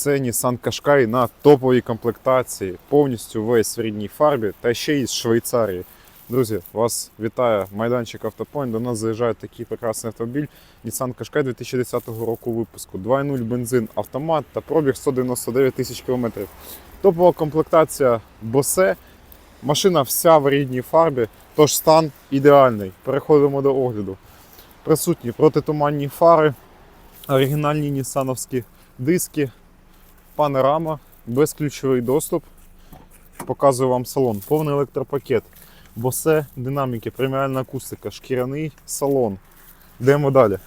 Це Nissan Qashqai на топовій комплектації, повністю весь в рідній фарбі та ще й з Швейцарії. Друзі, вас вітає майданчик Автопойнт. До нас заїжджає такий прекрасний автомобіль Nissan Qashqai 2010 року випуску. 2.0 бензин, автомат та пробіг 199 тисяч кілометрів. Топова комплектація Bose. Машина вся в рідній фарбі, тож стан ідеальний. Переходимо до огляду. Присутні протитуманні фари, оригінальні нісановські диски, панорама, безключовий доступ. Показую вам салон. Повний електропакет. Босе, динаміки, преміальна акустика, шкіряний салон. Йдемо далі.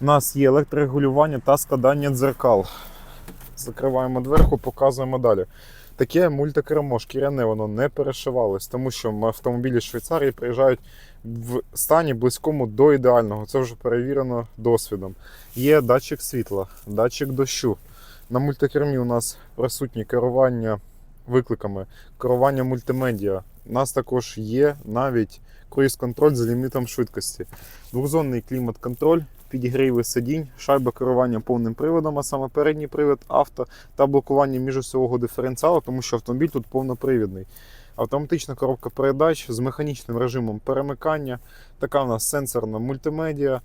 У нас є електрорегулювання та складання дзеркал. Закриваємо дверку, показуємо далі. Таке мультикермо шкіряне, воно не перешивалось, тому що автомобілі Швейцарії приїжджають в стані близькому до ідеального. Це вже перевірено досвідом. Є датчик світла, датчик дощу. На мультикермі у нас присутні керування викликами, керування мультимедіа. У нас також є навіть круїз-контроль з лімітом швидкості. Двохзонний клімат-контроль, підігріви сидінь, шайба керування повним приводом, а саме передній привід авто та блокування міжосьового диференціалу, тому що автомобіль тут повнопривідний. Автоматична коробка передач з механічним режимом перемикання. Така у нас сенсорна мультимедіа,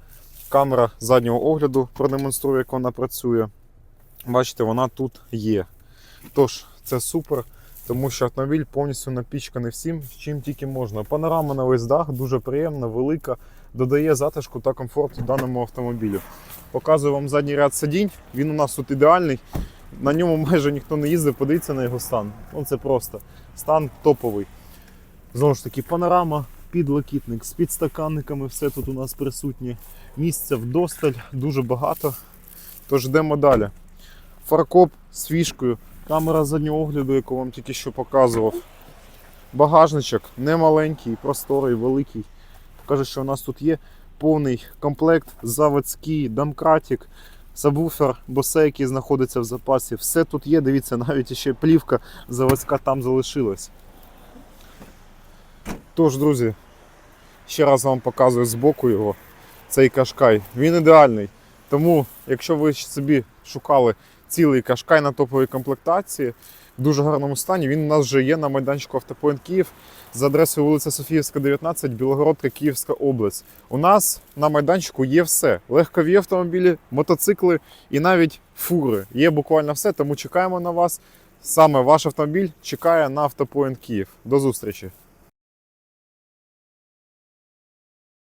камера заднього огляду продемонструю, як вона працює. Бачите, вона тут є. Тож, це супер, тому що автомобіль повністю напічканий всім, чим тільки можна. Панорама на весь дах дуже приємна, велика, додає затишку та комфорту даному автомобілю. Показую вам задній ряд сидінь. Він у нас тут ідеальний. На ньому майже ніхто не їздив, подивіться на його стан. Ну, це просто стан топовий. Знову ж таки, панорама, підлокітник з підстаканниками, все тут у нас присутнє. Місця вдосталь, дуже багато. Тож йдемо далі. Фаркоп з фішкою, камера заднього огляду, яку вам тільки що показував. Багажничок не маленький, просторий, великий. Покажу, що у нас тут є повний комплект, заводський, домкратик, сабвуфер, босе, який знаходиться в запасі. Все тут є, дивіться, навіть ще плівка заводська там залишилась. Тож, друзі, ще раз вам показую збоку його, цей кашкай. Він ідеальний. Тому, якщо ви собі шукали цілий кашкай на топовій комплектації в дуже гарному стані, він у нас вже є на майданчику Автопоінт Київ за адресою вулиця Софіївська, 19, Білогородка, Київська область. У нас на майданчику є все: легкові автомобілі, мотоцикли і навіть фури. Є буквально все, тому чекаємо на вас. Саме ваш автомобіль чекає на Автопоінт Київ. До зустрічі!